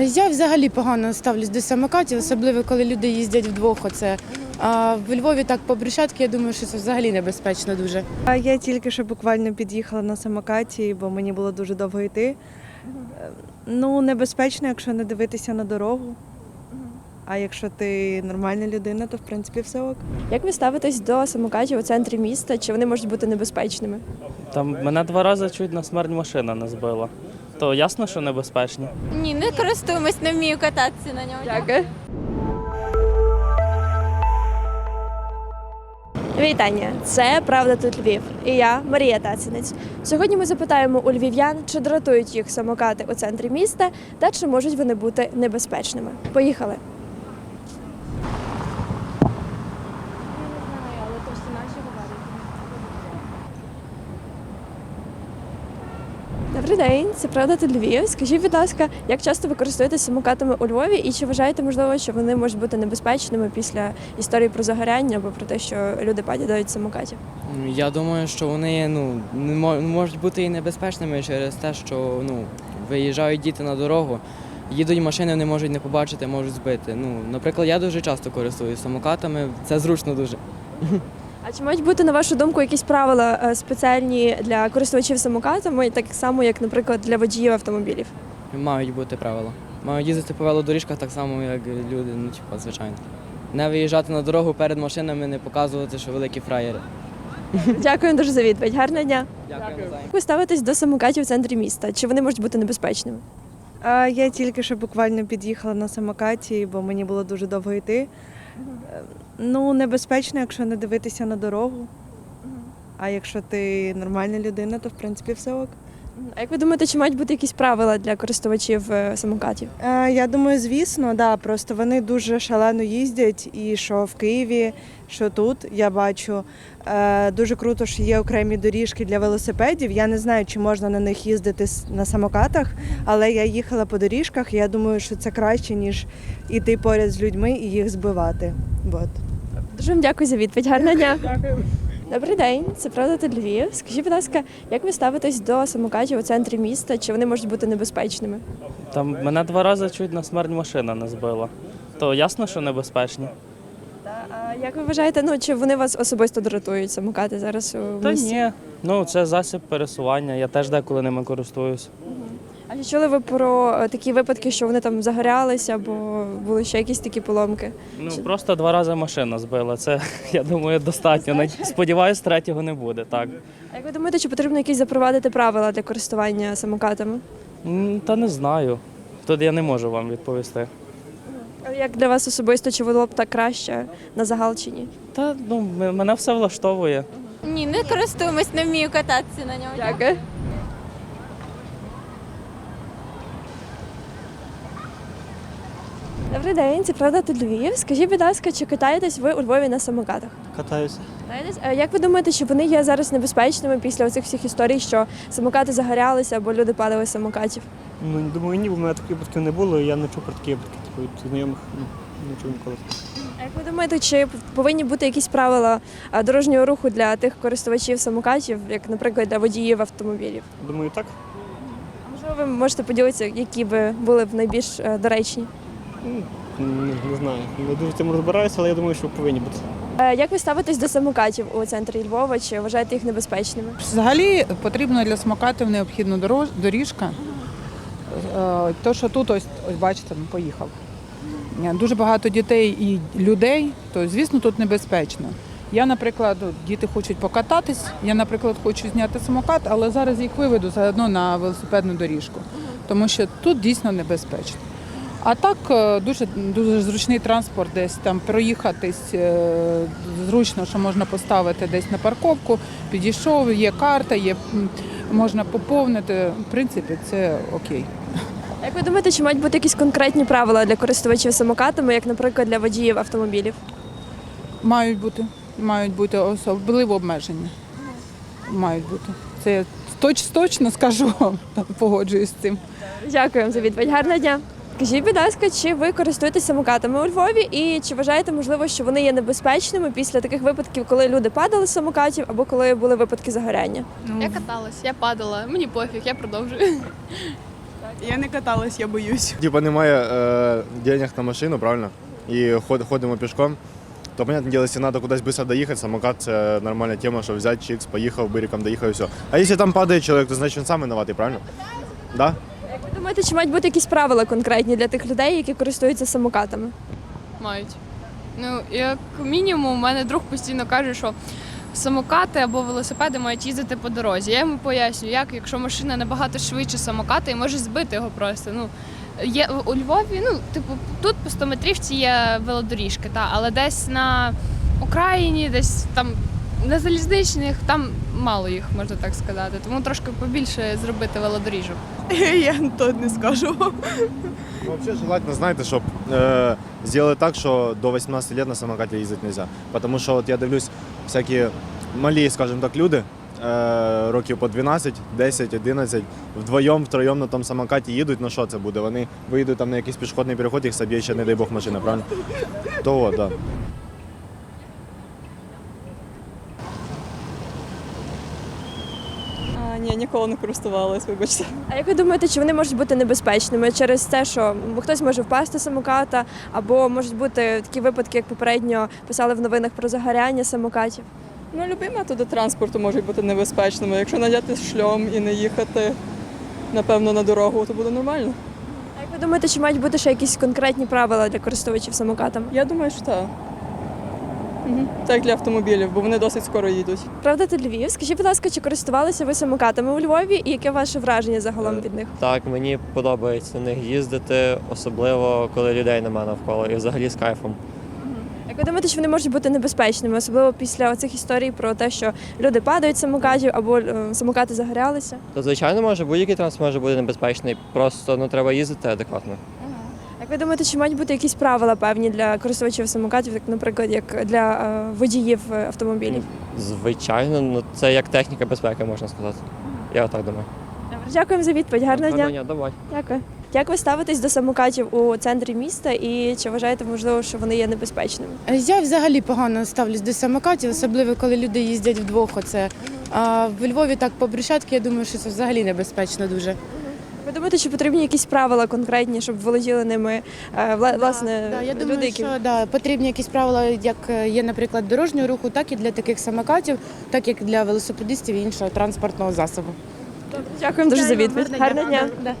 Я взагалі погано ставлюсь до самокатів, особливо коли люди їздять вдвох. Оце. А в Львові так по брусчатки, я думаю, що це взагалі небезпечно дуже. А я тільки що буквально під'їхала на самокаті, бо мені було дуже довго йти. Ну, небезпечно, якщо не дивитися на дорогу. А якщо ти нормальна людина, то в принципі все ок. Як ви ставитесь до самокатів у центрі міста? Чи вони можуть бути небезпечними? Там мене два рази чуть на смерть машина не збила. То ясно, що небезпечні. Ні, не користуємось, не вмію кататися на ньому. Дякую. Вітання! Це Правда тут Львів. І я Марія Тацінець. Сьогодні ми запитаємо у львів'ян, чи дратують їх самокати у центрі міста та чи можуть вони бути небезпечними. Поїхали. Добрий день, це правда тут Львів. Скажіть, будь ласка, як часто ви користуєтесь самокатами у Львові, і чи вважаєте можливо, що вони можуть бути небезпечними після історії про загоряння або про те, що люди падають самокатів? Я думаю, що вони ну, не можуть бути і небезпечними через те, що ну, виїжджають діти на дорогу, їдуть машини, вони можуть не побачити, можуть збити. Ну, наприклад, я дуже часто користуюсь самокатами, це зручно дуже. А чи мають бути, на вашу думку, якісь правила е, спеціальні для користувачів самокатами, так само, як, наприклад, для водіїв автомобілів? Мають бути правила. Мають їздити по велодоріжках так само, як люди, ну, типа, звичайно. Не виїжджати на дорогу перед машинами, не показувати, що великі фраєри. Дякую дуже за відповідь. Гарного дня. Дякую. Як ви ставитесь до самокатів в центрі міста? Чи вони можуть бути небезпечними? А я тільки що буквально під'їхала на самокаті, бо мені було дуже довго йти. Ну, небезпечно, якщо не дивитися на дорогу. А якщо ти нормальна людина, то в принципі все ок. А як ви думаєте, чи мають бути якісь правила для користувачів е, самокатів? Е, Я думаю, звісно, да. Просто вони дуже шалено їздять, і що в Києві, що тут я бачу. Е, Дуже круто, що є окремі доріжки для велосипедів. Я не знаю, чи можна на них їздити на самокатах, але я їхала по доріжках. і Я думаю, що це краще, ніж іти поряд з людьми і їх збивати. Вот. Дуже вам дякую за відповідь. Гарного дня. Добрий день, це правда тут Львів. Скажіть, будь ласка, як ви ставитесь до самокатів у центрі міста? Чи вони можуть бути небезпечними? Там мене два рази чуть на смерть машина не збила. То ясно, що небезпечні. А як ви вважаєте, ну чи вони вас особисто дратують самокати зараз у Та місті? ні. Ну, це засіб пересування. Я теж деколи ними користуюсь. А чи чули ви про е, такі випадки, що вони там загорялися або були ще якісь такі поломки? Ну просто два рази машина збила. Це я думаю достатньо. Надь- Сподіваюсь, третього не буде. Так А як ви думаєте, чи потрібно якісь запровадити правила для користування самокатами? Та не знаю. Тут я не можу вам відповісти. А Як для вас особисто, чи було б так краще на загал чи ні? Та ну мене все влаштовує. Ні, не користуємось, не вмію кататися на ньому. Дякую. День, це правда тут Львів. Скажіть, будь ласка, чи катаєтесь ви у Львові на самокатах? Катаюся. Катаєтесь? А Як ви думаєте, чи вони є зараз небезпечними після оцих всіх історій, що самокати загорялися або люди падали з самокатів? Ну думаю, ні, бо в мене таких випадків не було, і я не чув про такі випадки, типу від знайомих ну, не чув ніколи. А як ви думаєте, чи повинні бути якісь правила а, дорожнього руху для тих користувачів самокатів, як, наприклад, для водіїв автомобілів? Думаю, так. Можливо, ви можете поділитися, які би були б найбільш е, доречні? Ну, Не, не знаю. Не дуже в цим розбираюся, але я думаю, що повинні бути. Е, Як ви ставитесь до самокатів у центрі Львова? Чи вважаєте їх небезпечними? Взагалі потрібно для самокатів необхідна дорож- доріжка. Е, То, що тут ось, ось бачите, ну, поїхав. Е, Дуже багато дітей і людей, то звісно тут небезпечно. Я, наприклад, діти хочуть покататись, я, наприклад, хочу зняти самокат, але зараз їх виведу заодно на велосипедну доріжку, тому що тут дійсно небезпечно. А так е, дуже, дуже зручний транспорт, десь там проїхатись е, зручно, що можна поставити десь на парковку, підійшов, є карта, є, можна поповнити. В принципі, це окей. Як ви думаєте, чи мають бути якісь конкретні правила для користувачів самокатами, як, наприклад, для водіїв автомобілів? Мають бути, мають бути особливо обмеження. Мають бути. Це я точно скажу, погоджуюсь з цим. Дякую вам за відповідь. Гарного дня. Скажіть, будь ласка, чи ви користуєтесь самокатами у Львові, і чи вважаєте можливо, що вони є небезпечними після таких випадків, коли люди падали з самокатів або коли були випадки загоряння? Я каталась, я падала, мені пофіг, я продовжую. Я не каталась, я боюсь. Типа немає е, денег на машину, правильно? І ход, ходимо пішком. То, понятне діло, якщо треба кудись швидко доїхати, самокат це нормальна тема, що взяти чикс, поїхав, бириком доїхав і все. А якщо там падає чоловік, то значить він сам винуватий, правильно? Да? Думаєте, чи мають бути якісь правила конкретні для тих людей, які користуються самокатами? Мають. Ну, як мінімум, у мене друг постійно каже, що самокати або велосипеди мають їздити по дорозі. Я йому поясню, як, якщо машина набагато швидше самоката і може збити його просто. Ну, є у Львові, ну, типу, тут по 100 метрівці є велодоріжки, та, але десь на Україні, десь там на залізничних, там мало їх, можна так сказати. Тому трошки побільше зробити велодоріжок. Я то не скажу. Ну, взагалі желательно, знаєте, щоб зробили так, що до 18 років на самокаті їздити не можна. Тому що от я дивлюсь, всякі малі, скажімо так, люди, е, років по 12, 10, 11, вдвоєм, втроєм на тому самокаті їдуть, ну що це буде? Вони виїдуть там на якийсь пішохідний переход, їх соб'є ще, не дай Бог, машина, правильно? То от, так. Да. А, ні, ніколи не користувалась, вибачте. А як ви думаєте, чи вони можуть бути небезпечними через те, що хтось може впасти з самоката, або можуть бути такі випадки, як попередньо писали в новинах про загоряння самокатів? Ну, любі методи транспорту можуть бути небезпечними. Якщо надяти шльом і не їхати, напевно, на дорогу, то буде нормально. А як ви думаєте, чи мають бути ще якісь конкретні правила для користувачів самокатами? Я думаю, що так. Угу. Так для автомобілів, бо вони досить скоро їдуть. Правда, ти Львів? Скажіть, будь ласка, чи користувалися ви самокатами у Львові, і яке ваше враження загалом від них? Так, мені подобається на них їздити, особливо коли людей немає навколо, і взагалі з кайфом. Як ви думаєте, чи вони можуть бути небезпечними, особливо після цих історій про те, що люди падають з самокатів або е, самокати загорялися? То звичайно може будь-який транспорт може бути небезпечний, просто ну треба їздити адекватно. Як ви думаєте, чи мають бути якісь правила певні для користувачів самокатів, як, наприклад, як для е, водіїв е, автомобілів? Звичайно, ну це як техніка безпеки, можна сказати. Я так думаю. Дякуємо за відповідь. Гарного дня. Гарного дня, давай. Дякую. Як ви ставитесь до самокатів у центрі міста і чи вважаєте, можливо, що вони є небезпечними? Я взагалі погано ставлюсь до самокатів, особливо коли люди їздять вдвох. Оце. А в Львові так по брусчатки, я думаю, що це взагалі небезпечно дуже. Ви думаєте, чи потрібні якісь правила конкретні, щоб володіли ними е, власне Да, я думаю, люди, які що да, потрібні якісь правила, як е, є, наприклад, дорожнього руху, так і для таких самокатів, так як для велосипедистів і іншого транспортного засобу. дякуємо дуже за відповідь. Гарного дня. Да.